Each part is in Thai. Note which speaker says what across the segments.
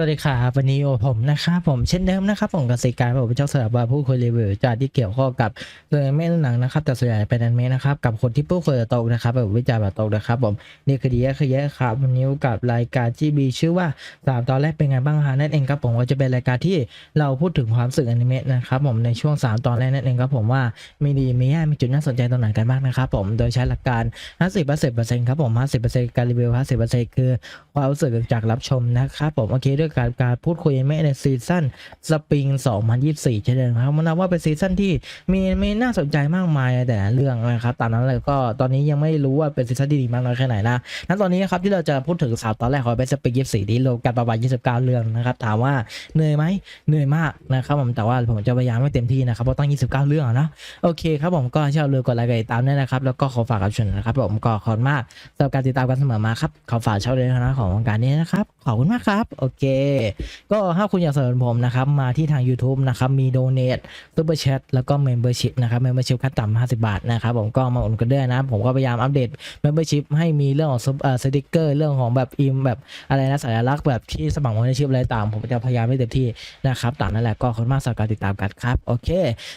Speaker 1: สวัสดีครับวันนี้โอผมนะครับผมเช่นเดิมนะครับผมกับสิการผมเป็นเจ้าสำหรับาผู้คุยรีวิวจากที่เกี่ยวข้องกับเรื่องแม่หนังนะครับแต่ส่วนใหญ่เป็นอนิเมะนะครับกับคนที่ผู้คุยตรงนะครับแบบวิจารณ์แบบตรงนะครับผมนี่คือดีแยคือแยะครับวันนี้กับรายการที่มีชื่อว่าสามตอนแรกเป็นไงบ้างฮะนั่นเองครับผมก็จะเป็นรายการที่เราพูดถึงความสึกอนิเมะนะครับผมในช่วง 3 ตอนแรกนั่นเองครับผมว่ามีดีมีแย่มีจุดน่าสนใจตรงไหนกันบ้างนะครับผมโดยใช้หลักการ 50%ครับผม50%การรีวิว50%คือความรู้สึกจากรับชมนะครับผมโอเคด้วยการการพูดคุยไม่ในซีซั่นสปริง 2024 เช่นเดิมครับมันนับว่าเป็นซีซั่นที่มีมีน่าสนใจมากมายแต่เรื่องนะครับตามนั้นเลยก็ตอนนี้ยังไม่รู้ว่าเป็นซีซั่นที่ดีมากน้อยแค่ไหนนะนั้นตอนนี้ครับที่เราจะพูดถึงสาวตอนแรกของเป็นสปริง 24 นี้รวมกันประมาณ 29 เรื่องนะครับถามว่าเหนื่อยไหมเหนื่อยมากนะครับผมแต่ว่าผมจะพยายามให้เต็มที่นะครับเพราะตั้ง 29 เรื่องนะโอเคครับผมก็ชอบลืมกดไลค์กดติดตามด้วยนะครับแล้วก็ขอฝากกับชมนะครับผมก็ขอบคุณมากสำหรับการติดตามกันเสมอมาครับขอฝากเช่องเลยนะของวงการนี้นะครับขอบคุณมากครับโอเคก็ถ้าคุณอยากสนับสนุนผมนะครับ มาที่ทาง YouTube นะครับ มีโดเน t ซูเปอร์แชทแล้วก็ Membership นะครับ Membership ขั้นต่ำ50 บาทนะครับ ผมก็มาอุ่นกันด้วยนะ ผมก็พยายามอัปเดต Membership ให้มีเรื่องของสติกเกอร์ เรื่องของแบบอิมแบบอะไรนะสัญลักษณ์แบบที่สมัคร Membership อะไรต่างผมจะพยายามให้เต็มที่นะครับตามนั้นแหละก็ขอบคุณมากสำหรับการติดตามกันครับโอเค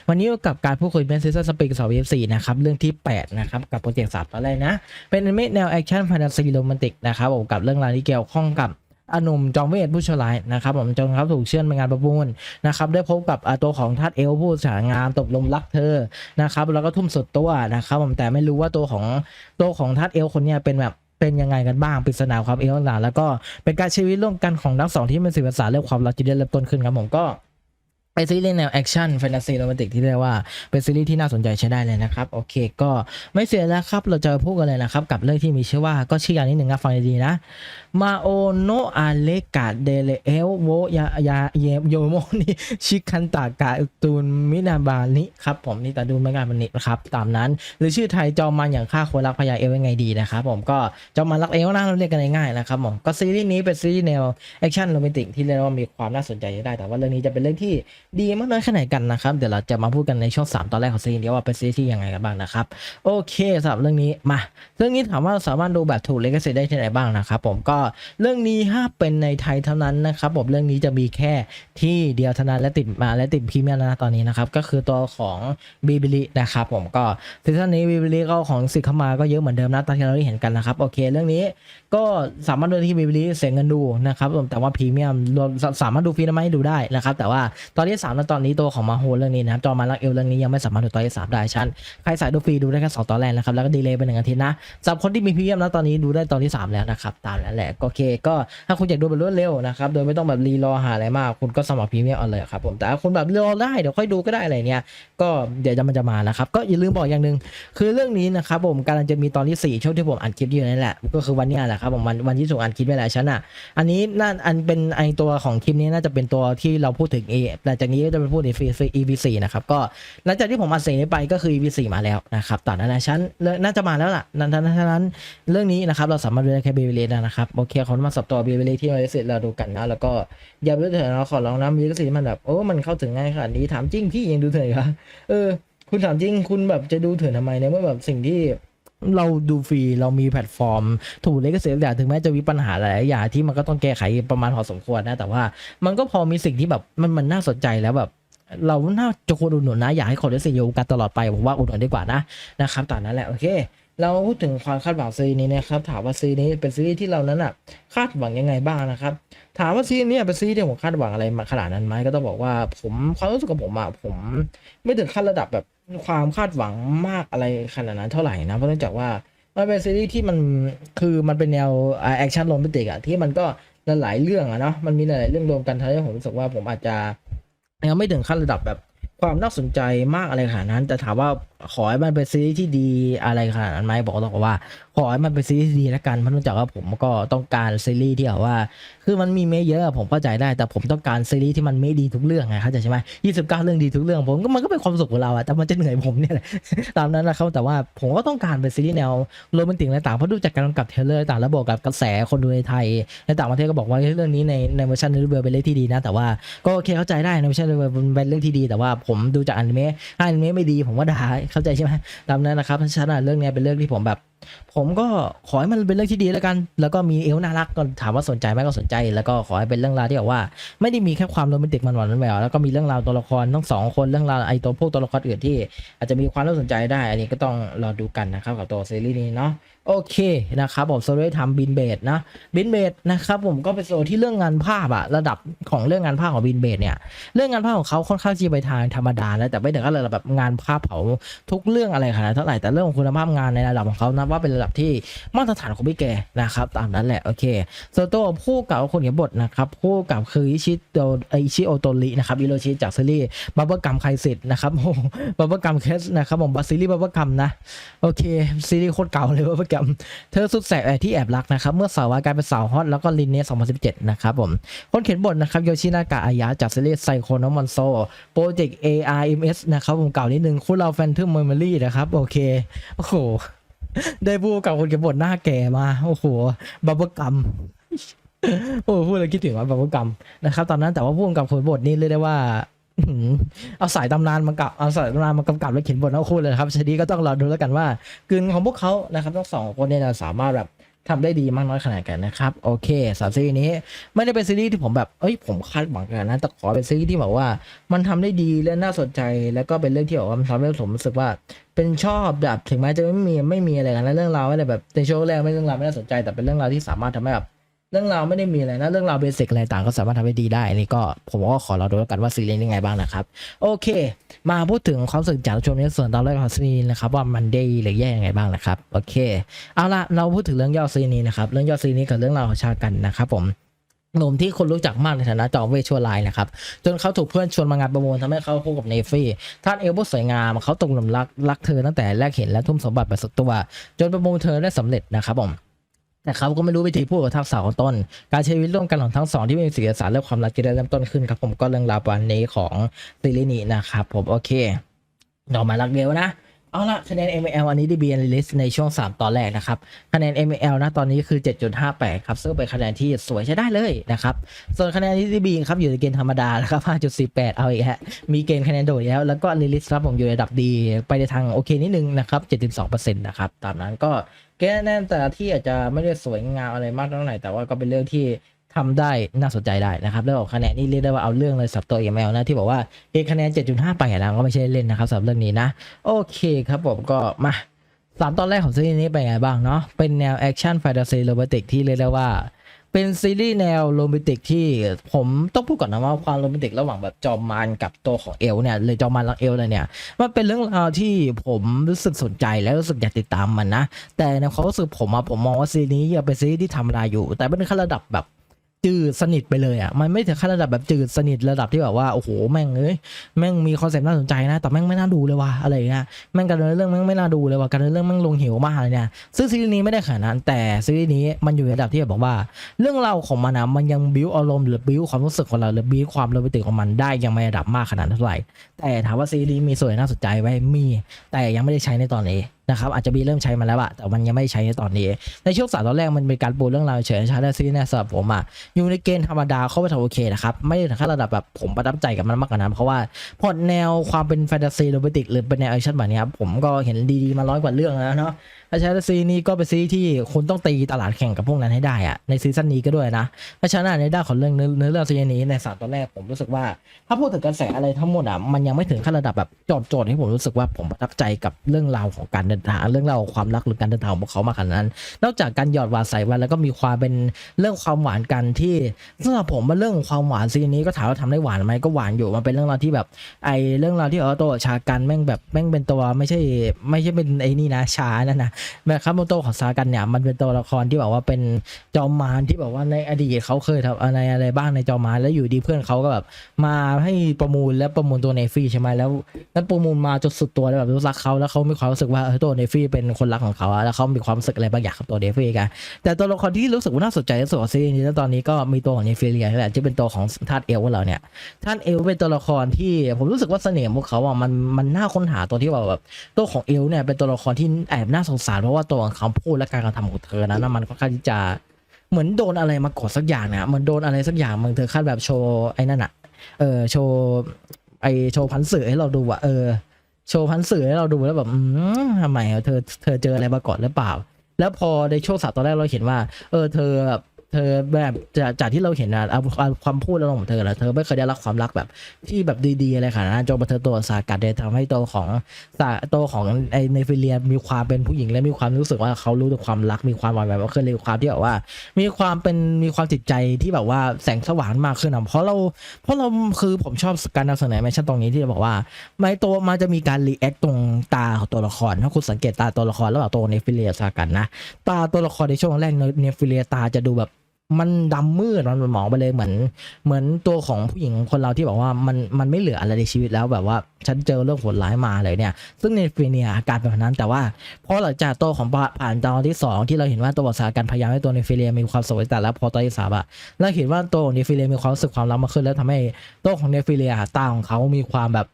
Speaker 1: วันนี้กับการพูดคุยเป็นซีซั่นสปริง2 2 4นะครับเรื่องที่ 8 นะครับกับโปรเจกต์สามตอนแรกนะ เป็นอนิเมะแนวแอคชั่นแฟนตาซีโรแมนติกนะครับผมกับเรื่องราวที่เกี่ยวข้องกับ อนุมจอมเวทผู้ชั่วร้ายนะครับผมจนเขาถูกเชื่อมไปงานประมูลนะครับได้พบกับตัวของทัดเอลผู้สางามตกลมรักเธอนะครับแล้วก็ทุ่มสุดตัวนะครับผมแต่ไม่รู้ว่าตัวของตัวของทัดเอลคนเนี้ยเป็นแบบเป็นยังไงกันบ้างปริศนาความเอลต่างแล้วก็เป็นการชีวิตร่วมกันของทั้งสองที่เป็นสื่อภาษาเรื่องความรักที่ได้เริ่มต้นขึ้นครับผมก็ เป็นซีรีส์แนวแอคชั่นแฟนตาซีโรแมนติกที่เรียกว่าเป็นซีรีส์ที่น่าสนใจใช้ได้เลยนะครับ โอเคก็ไม่เสียแล้วครับ เราจะพูดกันเลยนะครับ กับเรื่องที่มีชื่อว่าก็ชื่ออย่างนี้หนึ่งนะฟังดีๆนะมาโอโนอาเลกาเดเลเอลโวยายาเยโยโมนิชิคันตากาตูนมินาบานิครับผมนี่ตาดูไม่งานบันนินะครับ ตามนั้น หรือชื่อไทยจอมันอย่างฆ่าคนรักพญาเอลยังไงดีนะครับผมก็จอมมันรักเอลนะเราเรียกกันง่ายๆนะครับผมก็ซีรีส์นี้เป็นซีรีส์แนวแอคชั่นโรแมนติกที่เรียกว่ามีความน่าสนใจได้แต่ว่าเรื่องนี้จะเป็นเรื่องที่ดีมากน้อยแค่ไหนกันนะครับเดี๋ยวเราจะมาพูดกันในช่วง3ตอนแรกของซีรีส์นี้ว่าเป็นซีรีส์ที่ยังไงกันบ้างนะครับโอเคสำหรับเรื่องนี้มา เรื่องนี้ถามว่าสามารถดูแบบถูกเลกเซได้ที่ไหนบ้างนะครับผมก็เรื่องนี้ห้าเป็นในไทยเท่านั้นนะครับผมเรื่องนี้จะมีแค่ที่เดียวเท่านั้นและติดมาและติดพรีเมียมนะตอนนี้นะครับก็คือตัวของบีบิลินะครับผมก็ซีซั่นนี้บีบิลิก็ของสิทธิ์เข้ามาก็เยอะเหมือนเดิมนะตามที่เราได้เห็นกันนะครับโอเค เรื่องนี้ ก็สามารถดูที่บีบิลิเสียเงินดูนะครับผมแต่ว่าพรีเมียมรวมสามารถดูฟรีได้ไหมดูได้นะครับ แต่ว่าตอนที่3แล้วตอนนี้ตัวของมาโฮเรื่องนี้นะครับจอมารักเอลเรื่องนี้ยังไม่สามารถดูตอนที่3ได้ชั้นใครสายดูฟรีดูได้แค่2ตอนแรกนะครับแล้วก็ดีเลย์ไปหนึ่งอาทิตย์นะสำหรับคนที่มีพรีเมียมแล้วตอนนี้ดูได้ตอนที่ 3 แล้วนะครับตามนั้นแหละก็โอเค ก็ถ้าคุณอยากดูแบบรวดเร็วนะครับโดยไม่ต้องแบบรีรอหาอะไรมาก คุณก็สมัครพรีเมียมเอาเลยครับผมแต่ถ้าคุณแบบรอได้เดี๋ยวค่อยดูก็ได้อะไรเนี้ยก็เดี๋ยวจะมันจะมานะครับก็อย่าลืมบอกอย่างหนึ่งคือเรื่องนี้นะครับผมกำลังจะมีตอนที่สี่ช่วงที่ผมอัดคลิปอยู่นั่นแหละก็คือวันนี้แหละครับผมวันวันที่ส่งอัดคลิปไปแล้วฉันอะ อันนี้น่าอันเป็นไอตัวของคลิปนี้น่าจะเป็นตัวที่เราพูดถึงเอหลังจากนี้ก็จะเป็นพูดใน EP 4นะครับก็หลังจากที่ผมอัดเสียงนี้ไปก็คือ EP 4มาแล้วนะครับตอนนั้นนะฉันน่าจะมาแล้วล่ะนั้นนั้นนั้นเรื่องนี้นะครับเราสามารถดูได้แค่บีบิเลนะครับโอเคขอมาสับตัวบีบิเลที่มาเลเซียเราดูกันนะแล้วก็อย่าไปดูเถอะนะขอร้องนะมีลิขสิทธิ์มันแบบโอ้มันเข้าถึงง่ายขนาดนี้ถามจริงพี่ยังดูเถื่อะครับเออ คุณถามจริงคุณแบบจะดูเถื่อนทำไมเนี่ยเมื่อแบบสิ่งที่ เราดูฟรีเรามีแพลตฟอร์ม ถูกเลก็เสียอย่างถึงแม้จะมีปัญหาหลายอย่างที่มันก็ต้องแก้ไขประมาณพอสมควรนะ แต่ว่ามันก็พอมีสิ่งที่แบบมันมันน่าสนใจแล้วแบบเราน่าจะควรอุดหนุนนะ อยากให้คนได้สิ่งอยู่กันตลอดไปผมว่าอุดหนุนดีกว่านะนะครับตามนั้นแหละโอเค เราพูดถึงความคาดหวังซีรีส์นี้นะครับถามว่าซีรีส์นี้เป็นซีรีส์ที่เรานั้นอะคาดหวังยังไงบ้างนะครับถามว่าซีรีส์นี้เป็นซีรีส์ที่ผมคาดหวังอะไรมาขนาดนั้นไหมก็ต้องบอกว่าผมความรู้สึกของผมอะผม ไม่ถึงขั้นระดับแบบ ความคาดหวังมากอะไรขนาดนั้นเท่าไหร่นะ เพราะเนื่องจากว่ามันเป็นซีรีส์ที่มันคือมันเป็นแนวแอคชั่นโรแมนติกอะที่มันก็หลายเรื่องอะเนาะมันมีหลายเรื่องรวมกันทำให้ผมรู้สึกว่าผมอาจจะยังไม่ถึงขั้นระดับแบบความน่าสนใจมากอะไรขนาดนั้นแต่ถามว่า ขอให้มันเป็นซีรีส์ที่ดีอะไรขนาดนั้นไหมบอกตรงว่า ขอให้มันเป็นซีรีส์ที่ดีแล้วกันเพราะเนื่องจากว่าผมก็ต้องการซีรีส์ที่แบบว่า คือมันมีเมเยอะผมเข้าใจได้ แต่ผมต้องการซีรีส์ที่มันไม่ดีทุกเรื่องไงเข้าใจใช่ไหมยี่สิบเก้าเรื่องดีทุกเรื่องผมก็มันก็เป็นความสุขของเราอะแต่มันจะเหนื่อยผมเนี่ยแหละตามนั้นนะครับแต่ว่าผมก็ต้องการเป็นซีรีส์แนวโรแมนติกอะไรต่างเพราะดูจากการกำกับเทเลอร์ต่างแล้วบอกกับกระแสคนดูในไทยในต่างประเทศก็บอกว่าเรื่องนี้ในในเวอร์ชันนูเบอเป็นเรื่องที่ดีนะ แต่ว่าก็โอเคเข้าใจได้ในเวอร์ชันนูเบอเป็นเรื่องที่ดี แต่ว่าผมดูจากอนิเมะอนิเมะไม่ดีผมก็ด่าเข้าใจใช่ไหมดังนั้นนะครับเพราะฉะนั้นเรื่องนี้เป็นเรื่องที่ผมแบบ ผมก็ขอให้มันเป็นเรื่องที่ดีแล้วกัน แล้วก็มีเอลน่ารักก็ถามว่าสนใจไหมก็สนใจ แล้วก็ขอให้เป็นเรื่องราวที่แบบว่า ไม่ได้มีแค่ความโรแมนติกมันหวานมันแหววแล้วก็มีเรื่องราวตัวละครทั้งสองคนเรื่องราวไอตัวพวกตัวละครอื่นที่ อาจจะมีความน่าสนใจได้ อันนี้ก็ต้องรอดูกันนะครับกับตัวซีรีส์นี้เนาะ โอเคนะครับผมโซโลทำบินเบดนะบินเบดนะครับผมก็เป็นโซนที่เรื่องงานภาพอะระดับของเรื่องงานภาพของบินเบดเนี่ยเรื่องงานภาพของเขาค่อนข้างที่ไปทางธรรมดาแล้วแต่ไม่ถึงกับระดับแบบงานภาพเผาทุกเรื่องอะไรขนาดเท่าไหร่แต่เรื่องของคุณภาพงานในระดับของเขานับว่าเป็นระดับที่มาตรฐานของพี่แกนะครับตามนั้นแหละโอเคส่วนตัวผู้กับคนเขียนบทนะครับผู้กับคืออิชิโตอิชิโอโตรินะครับอิโรชิจากซีรีส์บับเบิลกัมไคสิตนะครับโอ้บับเบิลกัมเคสนะครับผมบัซีรีส์บับเบิลกัมนะโอเคซีรีส์โคตรเก่าเลยบับเบิลกัมเธอสุดแสบที่แอบรักนะครับ เมื่อสาววากลายเป็นสาวฮอตแล้วก็ลินเน่2017 นะครับผม คนเขียนบทนะครับโยชินากะอายะจากซีรีส์ไซโคโนมอนโซโปรเจกต์ ARMS นะครับผมเก่านิดนึงคุณเราแฟนทึมเมมโมรี่นะครับ โอเค โอ้โห ได้พูดกับคนเขียนบทหน้าแก่มาโอ้โหบับเบิลกัมโอ้พูดแล้วคิดถึงว่าบับเบิลกัมนะครับตอนนั้นแต่ว่าพูดกับคนบทนี่เรียกได้ว่า เอาสายตำนานมากับเอาสายตำนานมากำกับและเขียนบทเอาคู่เลยครับชนี้ก็ต้องรอดูแล้วกันว่ากลืนของพวกเขานะครับทั้งสองคนเนี่ยนะสามารถแบบทำได้ดีมากน้อยขนาดกันนะครับโอเคสามซีรีส์นี้ไม่ได้เป็นซีรีส์ที่ผมแบบเอ้ยผมคาดหวังกันนะแต่ขอเป็นซีรีส์ที่แบบว่า มันทำได้ดีและน่าสนใจ แล้วก็เป็นเรื่องที่แบบว่ามันทำให้ผมรู้สึกว่า เป็นชอบแบบถึงแม้จะไม่มีไม่มีอะไรกันนะเรื่องราวอะไรแบบในช่วงแรกไม่เรื่องราวไม่น่าสนใจ แต่เป็นเรื่องราวที่สามารถทำให้แบบ เรื่องราวไม่ได้มีอะไรนะ เรื่องราวเบสิกอะไรต่างก็สามารถทำให้ดีได้นนี้ก็ผมก็ขอเราดูแล้วกันว่าซีรีส์นี้ยังไงบ้างนะครับ โอเค มาพูดถึงความรู้สึกจากชมในส่วนตอนแรกของซีรีส์นะครับว่ามันดีหรือแย่ยังไงบ้างนะครับโอเค เอาละเราพูดถึงเรื่องย่อซีรีส์นี้นะครับเรื่องย่อซีรีส์นี้กับเรื่องราวของชากันนะครับผมหนุ่มที่คนรู้จักมากในฐานะจอมเวชชั่วร้ายนะครับ จนเขาถูกเพื่อนชวนมางานประมูลทำให้เขาคู่กับเนฟี่ ท่านเอลโบสวยงามเขาตกหลุมรักรักเธอตั้งแต่แรกเห็นและทุ่มสมบัติไปสุดตัว จนประมูลเธอได้สำเร็จนะครับผม แต่เขาก็ไม่รู้วิธีพูดกับทักษะของตน การใช้ชีวิตร่วมกันของทั้งสองที่ม่มีสีสารและความรักจะได้เริ่มต้นขึ้นครับ ผมก็เรื่องราววันนี้ของซีรีส์นี้นะครับผมโอเคดอกไม้รักเดียวนะ เอาละคะแนน ML อันนี้ได้ BN release ในช่วง 3 ตอนแรกนะครับ คะแนน ML นะตอนนี้คือ 7.58 ครับ ซึ่งเป็นคะแนนที่สวยใช้ได้เลยนะครับ ส่วนคะแนนที่ DB ครับ อยู่ในเกณฑ์ธรรมดานะครับ 5.48 เอาอีกฮะ มีเกณฑ์คะแนนโดดแล้ว แล้วก็ release ครับผมอยู่ในระดับดี ไปในทางโอเคนิดนึงนะครับ 72%นะครับ ตามนั้นก็เกณฑ์คะแนนแต่ที่อาจจะไม่ได้สวยงามอะไรมากเท่าไหร่แต่ว่าก็เป็นเรื่องที่ ทำได้น่าสนใจได้นะครับเรื่อองคะแนนนี่เรียกได้ว่าเอาเรื่องเลยสับตัว ML นะที่บอกว่าเกณฑ์คะแนน 7.5 ไปนะก็ไม่ใช่เล่นนะครับสำหรับเรื่องนี้นะ โอเคครับผมก็มาสามตอนแรกของซีรีส์นี้เป็นไงบ้างเนาะเป็นแนวแอคชั่นแฟนตาซีโรแมนติกที่เรียกได้ว่าเป็นซีรีส์แนวโรแมนติกที่ผมต้องพูดก่อนนะว่าความโรแมนติกระหว่างแบบจอมมารกับตัวของเอลเนี่ยเลยจอมมารรักเอลเลยเนี่ยมันเป็นเรื่องราวที่ผมรู้สึกสนใจและรู้สึกอยากติดตามมันนะ แต่ในความรู้สึกผมอะผมมองว่าซีรีส์นี้ยังเป็นซีรีส์ที่ทำรายอยู่ แต่เป็นขั้นระดับแบบ จืดสนิทไปเลยอะมันไม่ถึงขั้นระดับแบบจืดสนิทระดับที่แบบว่าโอ้โหแม่งเอ้ยแม่งมีคอนเซ็ปต์น่าสนใจนะแต่แม่งไม่น่าดูเลยว่ะอะไรเงี้ยแม่งการเนินเรื่องแม่งไม่น่าดูเลยว่ะการเรื่องแม่งลงเหวมากเลยเนี่ยซึ่งซีรีส์นี้ไม่ได้ขนาดนั้นแต่ซีรีส์นี้มันอยู่ในระดับที่แบบว่า เรื่องราวของมันนะมันยังบิวอารมณ์หรือบิวความรู้สึกของเราหรือบิวความโรแมนติกของมันได้ยังไม่ระดับมากขนาดเท่าไหร่แต่ถามว่าซีรีส์มีส่วนน่าสนใจไว้มี แต่ยังไม่ได้ใช้ในตอนนี้ นะครับอาจจะมีเริ่มใช้มาแล้วอะแต่มันยังไม่ใช้ในตอนนี้ ในช่วงสามตอนแรกมันเป็นการปูเรื่องราวเฉยๆใช้ได้ซีเนี่ยสำหรับผมอะอยู่ในเกณฑ์ธรรมดาเข้าไปทำโอเคนะครับไม่ถึงขั้นระดับแบบผมประทับใจกับมันมากกว่านั้นเพราะว่าพอแนวความเป็นแฟนตาซีโรแมนติกหรือเป็นแนวแอคชั่นแบบนี้ครับผมก็เห็นดีๆมาร้อยกว่าเรื่องแล้วเนาะ เพราะฉะนั้นซีรีส์นี้ก็เป็นซีที่คุณต้องตีตลาดแข่งกับพวกนั้นให้ได้อะในซีซั่นนี้ก็ด้วยนะเพราะฉะนั้นในด้านของเรื่องเนื้อเรื่องซีนี้ในสามตอนแรกผมรู้สึกว่า ถ้าพูดถึงกระแสอะไรทั้งหมดอะมันยังไม่ถึงขั้นระดับแบบจทย์โจทย์ที่ผมรู้สึกว่าผมประทับใจกับเรื่องราวของการเดินทางเรื่องราวความรักหรือการเดินทางของพวกเขามากขนาดนั้น นอกจากการหยอดหวานใส่วันแล้วก็มีความเป็นเรื่องความหวานกันที่สำหรับผมมันเรื่องความหวานซีนี้ก็ถามว่าทำได้หวานไหมก็หวานอยู่มันเป็นเรื่องราวที่แบบไอเรื่องราวที่เออโตชากันแม่งแบบแม่งเป็นตัวไม่ใช่ไม่ใช่เป็นไอ้นี่นะชานั่นนะแบบครับโมโตของซากันเนี่ยมันเป็นตัวละครที่แบบว่าเป็นจอมมารที่แบบว่าในอดีตเขาเคยทำอะไรอะไรบ้างในจอมมารแล้วอยู่ดีเพื่อนเขาก็แบบมาให้ประมูลแล้วประมูลตัวเนฟี่ใช่ไหมแล้วแล้วประมูลมาจนสุดตัวแล้วแบบรู้รักเขาแล้วเขามีความรู้สึกว่าตัวเนฟี่เป็นคนรักของเขาแล้วเขามีความรู้สึกอะไรบางอย่างกับตัวเนฟี่กันแต่ตัวละครที่รู้สึกว่าน่าสนใจที่สุดของซีรีส์นี้แล้วตอนนี้ก็มีตัวของเนฟี่เลียนี่แหละที่เป็นตัวของธาตุเอลของเราเนี่ยธาตุเอลเป็นตัวละครที่ผมรู้สึกว่าเสน่ห์ของเขาอะมันมันน่าค้นหาตัวที่ว่าแบบตัวของเอลเนี่ยเป็นตัวละครที่แอบน่าสงสารเพราะว่าตัวของคำพูดและการกระทำของเธอนั้นมันค่อนข้างที่จะเหมือนโดนอะไรมากดสักอย่างเนี่ยมันโดนอะไรสักอย่างมันเธอคาดแบบโชว์ไอ้นั่นอะเออโชว์ไอโชว์พันสื่อให้เราดูอะเออโชว์พันสื่อให้เราดูแล้วแบบอืมทำไมเธอเธอเจออะไรมาก่อนหรือเปล่า แล้วพอในช่วงสามตอนแรกเราเห็นว่า เออเธอแบบ เธอแบบจากจากที่เราเห็นนะเอาความพูดแล้วของเธอแล้วเธอไม่เคยได้รับความรักแบบที่แบบดีๆอะไรขนาดนั้นจนมาเธอตัวสากัดเนี่ยทำให้ตัวของสาตัวของไอเนฟิเลียมีความเป็นผู้หญิงและมีความรู้สึกว่าเขารู้ถึงความรักมีความหวานแบบว่าเคยมีความที่แบบว่า มีความเป็นมีความจิตใจที่แบบว่าแสงสว่างมากขึ้นอะเพราะเราเพราะเราคือผมชอบการนำเสนอแมชชั่นตรงนี้ที่จะบอกว่าไม่ตัวมันจะมีการรีแอคตรงตาของตัวละครถ้าคุณสังเกตตาตัวละครระหว่างตัวเนฟิเลียสากันนะตาตัวละครในช่วงแรกเนฟิเลียตาจะดูแบบ มันดำมืดมันหมองไปเลยเหมือน เหมือนตัวของผู้หญิงคนเราที่บอกว่ามันมันไม่เหลืออะไรในชีวิตแล้วแบบว่าฉันเจอเรื่องโหดร้ายมาเลยเนี่ย ซึ่งเนฟิเลียอาการแบบนั้นแต่ว่าพอหลังจากตัวของผ่านตอนที่สองที่เราเห็นว่าตัวสากันพยายามให้ตัวเนฟิเลียมีความสุขแต่แล้วพอตอนที่สามอะเราเห็นว่าตัวของเนฟิเลียมีความรู้สึกความรักมากขึ้นแล้วทำให้ตัวของเนฟิเลียตาของเขามีความแบบ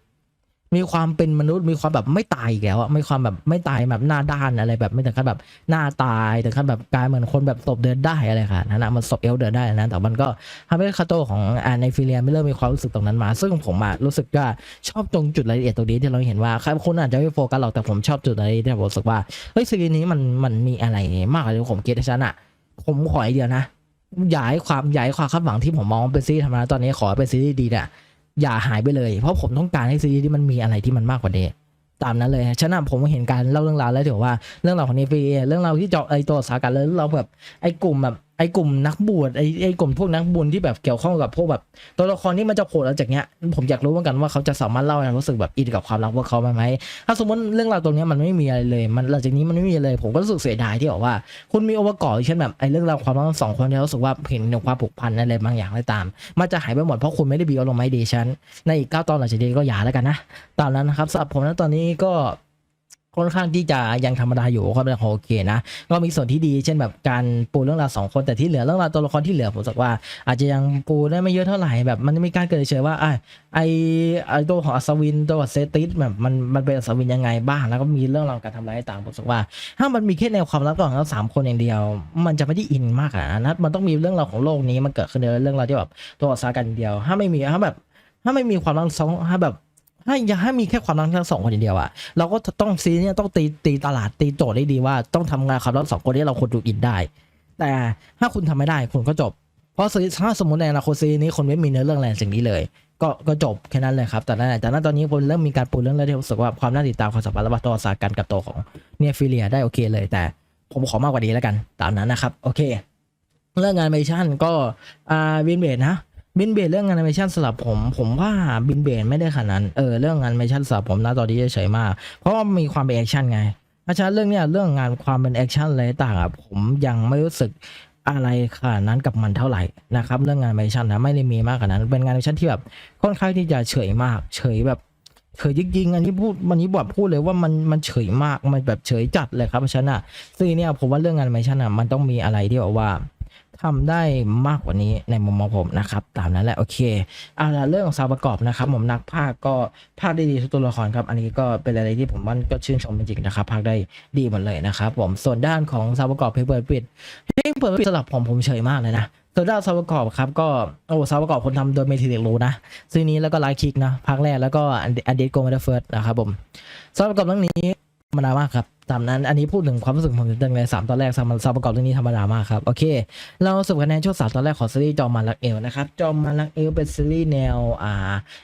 Speaker 1: มีความเป็นมนุษย์มีความแบบไม่ตายอีกแล้วอะไม่ความแบบไม่ตายแบบหน้าด้านอะไรแบบไม่ถึงขั้นแบบหน้าตายถึงขั้นแบบกลายเหมือนคนแบบศพเดินได้อะไรค่ะนั่นนะมันศพเอลเดินได้นะแต่มันก็ทำให้คาโตของอาในฟิเลียไม่เริ่มมีความรู้สึกตรงนั้นมา ซึ่งผมอะรู้สึกว่าชอบตรงจุดรายละเอียดตรงนี้ที่เราเห็นว่าใครคุณอาจจะไม่โฟกัสหรอกแต่ผมชอบจุดรายละเอียดที่ผมรู้สึกว่าเฮ้ยซีรีส์นี้มันมันมีอะไรมากเลยผมเก็ตฉันอะผมขอไอเดียวนะย่าให้ความย่าให้ความคาดหวังที่ผมมองเป็นซีรีส์ธรรมดาตอนนี้ขอเป็นซีรีส์ดีเนี่ย อย่าหายไปเลย เพราะผมต้องการให้ซีรีส์ที่มันมีอะไรที่มันมากกว่าเดตามนั้นเลยฉะนั้นผมเห็นการเล่าเรื่องราวแล้วถือว่าเรื่องราวของเนฟีเรื่องราวที่เจาะไอตัวสากันแล้วเราแบบไอกลุ่มแบบ ไอกลุ่มนักบวชไอไอกลุ่มพวกนักบุญที่แบบเกี่ยวข้องกับพวกแบบ ตัวละครที่มันจะโผล่ออกจากเนี้ย ผมอยากรู้เหมือนกันว่าเขาจะสามารถเล่าให้รู้สึกแบบอินกับความรักพวกเขาไหมถ้าสมมติเรื่องราวตรงนี้มันไม่มีอะไรเลย มันหลังจากนี้มันไม่มีเลย ผมก็รู้สึกเสียดายที่บอกว่า คุณมีองค์ประกอบเช่นแบบไอ้เรื่องราวความรักของสองคนที่รู้สึกว่าเห็นถึงความผูกพันอะไรบางอย่างอะได้ตาม มันจะหายไปหมดเพราะคุณไม่ได้บีอารมณ์ไม่ดีฉันในอีกเก้าตอนหลังจากนี้ก็อย่าแล้วกันนะตามนั้นนะครับสำหรับผมนะตอนนี้ก็ ค่อนข้างที่จะยังธรรมดาอยู่ก็เป็นโอเคนะก็มีส่วนที่ดีเช่นแบบการปูเรื่องราวสองคนแต่ที่เหลือเรื่องราวตัวละครที่เหลือผมสึกว่า อาจจะยังปูได้ไม่เยอะเท่าไหร่แบบมันมีการเกิดเฉยว่าไอ้ไอไอตัวของอัศวินตัวเซติสแบบมันมันเป็นอัศวินยังไงบ้างแล้วก็มีเรื่องราวการทำร้ายต่างผมสึกว่า ถ้ามันมีแค่แนวความรักของทั้งสามคนอย่างเดียว มันจะไม่ได้อินมากขนาดนั้นนะมันต้องมีเรื่องราวของโลกนี้มันเกิดขึ้นในเรื่องราวที่แบบตัวอสากันเดียว ถ้าไม่มีถ้าแบบถ้าไม่มีความรักสองถ้าแบบ ถ้าอยากให้มีแค่ความรักทั้งสองคนอย่างเดียวอะเราก็ต้องซีเนี่ยต้องตีตีตลาดตีโจทย์ได้ดีว่าต้องทำงานความรักสองคนนี้เราคนดูอินได้ แต่ถ้าคุณทำไม่ได้คุณก็จบ เพราะซีถ้าสมมติในอนาคตซีนี้คนไม่มีเนื้อเรื่องอะไรสิ่งนี้เลย ก็ก็จบแค่นั้นเลยครับ แต่นั่นแต่นั้นตอนนี้ผมเริ่มมีการปูเรื่องแล้วที่รู้สึกว่าความน่าติดตามความสัมพันธ์ระหว่างตัวสากันกับตัวของเนียฟิเลียได้โอเคเลย แต่ผมขอมากกว่านี้แล้วกัน ตามนั้นนะครับ โอเค เรื่องงานเมชั่นก็อ่าวินเบดนะ บินเบดเรื่องงานแอนิเมชันสำหรับผม ผมว่าบินเบดไม่ได้ขนาดนั้นเออเรื่องงานแอนิเมชันสำหรับผมนะตอนนี้เฉยมาก เพราะว่ามีความเป็นแอคชั่นไงเพราะฉะนั้นเรื่องเนี้ยเรื่องงานความเป็นแอคชั่นอะไรต่างอะผมยังไม่รู้สึกอะไรขนาดนั้นกับมันเท่าไหร่นะครับเรื่องงานแอนิเมชันนะไม่ได้มีมากขนาดนั้นเป็นงานแอนิเมชันที่แบบค่อนข้างที่จะเฉยมากเฉยแบบเฉยจริงๆอันนี้พูดวันนี้บอกพูดเลยว่ามันมันเฉยมากมันแบบเฉยจัดเลยครับเพราะฉะนั้นอะซึ่งเนี่ยผมว่าเรื่องงานแอนิเมชันอะมันต้องมีอะไรที่แบบว่า ทำได้มากกว่านี้ในมุมมองผมนะครับ ตามนั้นแหละโอเคเอาละเรื่องของสาวประกอบนะครับ ผมนักภาคก็ภาคได้ดีทุกตัวละครครับ อันนี้ก็เป็นอะไรที่ผมว่าก็ชื่นชมจริงๆนะครับภาคได้ดีหมดเลยนะครับ ผมส่วนด้านของสาวประกอบเพลงเปิดปิดเพลงเปิดปิดสำหรับผมผมเฉยมากเลยนะส่วนด้านสาวประกอบครับก็โอ้สาวประกอบคนทำโดยเมทิเดกรู้นะซีนี้แล้วก็ไลค์คิกนะภาคแรกแล้วก็อันเดตโกมาเดเฟิร์สนะครับผมสาวประกอบเรื่องนี้ธรรมดามากครับ ตามนั้นอันนี้พูดถึงความรู้สึกผมตั้งแต่สามตอนแรกสามสามประกอบเรื่องนี้ธรรมดามากครับ โอเค เราสรุปคะแนนช่วงสามตอนแรกของซีรีส์จอมมันรักเอลนะครับ จอมมันรักเอลเป็นซีรีส์แนวอ่า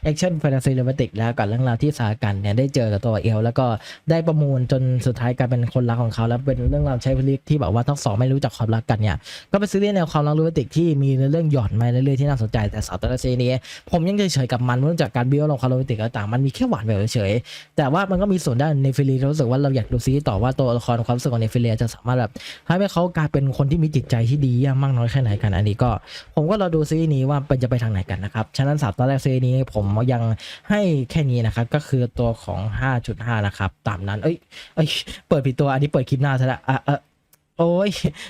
Speaker 1: แอคชั่นแฟนตาซีโรแมนติกแล้วกับเรื่องราวที่สากันเนี่ยได้เจอกับตัวเอล แล้วก็ได้ประมูลจนสุดท้ายกลายเป็นคนรักของเขา แล้วเป็นเรื่องราวใช้พลิกที่แบบว่าทั้งสองไม่รู้จักความรักกันเนี่ยก็เป็นซีรีส์แนวความรักโรแมนติกที่มีเรื่องหย่อนมาเรื่อยๆที่น่าสนใจแต่สาวตอนซีรีส์นี้ผมยังเฉยๆกับมันเนื่องจากการบิ้วลงความโรแมนติกต่างๆมันมีแค่หวานแบบเฉยๆแต่ว่ามันก็มีส่วนด้านในฟิลีรู้สึกว่าเราอยากดูซีรีส์ต่อว่าตัวละครความรู้สึกของในฟิเลียจะสามารถแบบทำให้เขากลายเป็นคนที่มีจิตใจที่ดีเยี่ยมมากน้อยแค่ไหนกันอันนี้ก็ ผมก็รอดูซีรีส์นี้ว่าเป็นจะไปทางไหนกันนะครับ ฉะนั้นสามตอนแรกซีรีส์นี้ผมยังให้แค่นี้นะครับ ก็คือตัวของ 5.5 นะครับ ตามนั้น เอ้ยเอ้ยเปิดผิดตัวอันนี้เปิดคลิปหน้าซะละอะเออโอ้ย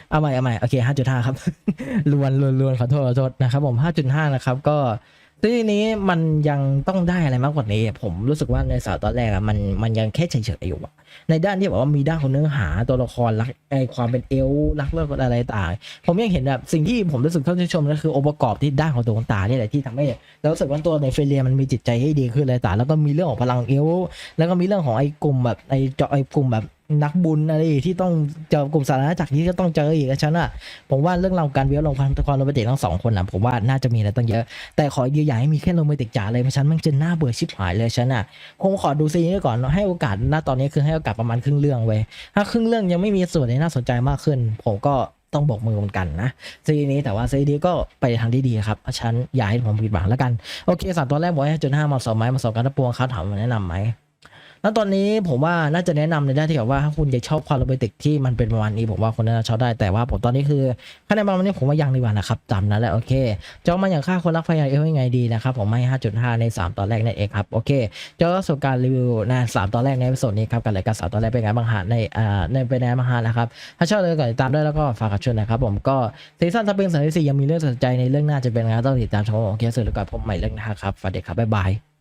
Speaker 1: เอาใหม่เอาใหม่โอเค 5.5 ครับลวนลวนลวนขอโทษขอโทษนะครับผม 5.5 นะครับ ก็ทีนี้มันยังต้องได้อะไรมากกว่านี้ ผมรู้สึกว่าในสาวตอนแรกอะมันมันยังแค่เฉยๆอยู่อะ ในด้านที่แบบว่ามีด้านของเนื้อหาตัวละครรักไอความเป็นเอลรักเลิกอะไรต่างผมยังเห็นแบบสิ่งที่ผมรู้สึกเท่าที่ชมก็คือองค์ประกอบที่ด้านของตัวของตาเนี่ยแหละที่ทำให้เรารู้สึกว่าตัวในเฟรเลียมันมีจิตใจให้ดีขึ้นอะไรต่างแล้วก็มีเรื่องของพลังเอลแล้วก็มีเรื่องของไอกลุ่มแบบไอเจาะไอกลุ่มแบบนักบุญอะไรที่ต้องเจอกลุ่มสาธารณจักรที่ก็ต้องเจออีกอะฉันอะผมว่าเรื่องราวการเวียลงความความโรแมนติกทั้งสองคนอะผมว่าน่าจะมีอะไรตั้งเยอะ แต่ขออย่ให้มีแค่โรแมนติกจ๋าเลยเพราะฉันมันจะน่าเบื่อชิบหายเลยฉันอะคงขอดูซีนี้ก่อนให้โอกาสณตอนนี้คือให้โอกลับประมาณครึ่งเรื่องเว้ยถ้าครึ่งเรื่องยังไม่มีส่วนไหนน่าสนใจมากขึ้น ผมก็ต้องบอกมือเหมือนกันนะซีนี้แต่ว่าซีนี้ก็ไปทางที่ดีครับฉันอย่าให้ผมผิดหวังแล้วกัน โอเคสามตัวแรกบอกให้จุดห้ามาสองไหมมาสองกันตะปวงครับถามมาแนะนำไหม แล้วตอนนี้ผมว่าน่าจะแนะนำในด้านที่แบบว่าถ้าคุณอยากชอบความโรแมนติกที่มันเป็นประมาณนี้ผมว่าคนน่าจะชอบได้แต่ว่าผมตอนนี้คือคะแนนประมาณนี้ผมว่ายังดีกว่านะครับจำนั้นแหละโอเคจองมาอย่างค่าคนรักพยายเอลยังไงดีนะครับผมให้5.5 ใน 3 ตอนแรกนั่นเองครับโอเคเจอประสบการณ์รีวิวนะสามตอนแรกในส่วนนี้ครับกันรายการสามตอนแรกเป็นไงบางฮะในอ่าในเป็นไงบางฮะนะครับถ้าชอบเลยก็ติดตามด้วยแล้วก็ฝากกดช่วยนะครับผมก็ซีซั่นสปริงสามที่สี่ยังมีเรื่องสนใจในเรื่องหน้าจะเป็นไงต้องติดตามชมโอเคสุดแล้วก็พบใหม่เรื่องหน้าครับสวัสดีครับบ๊ายบาย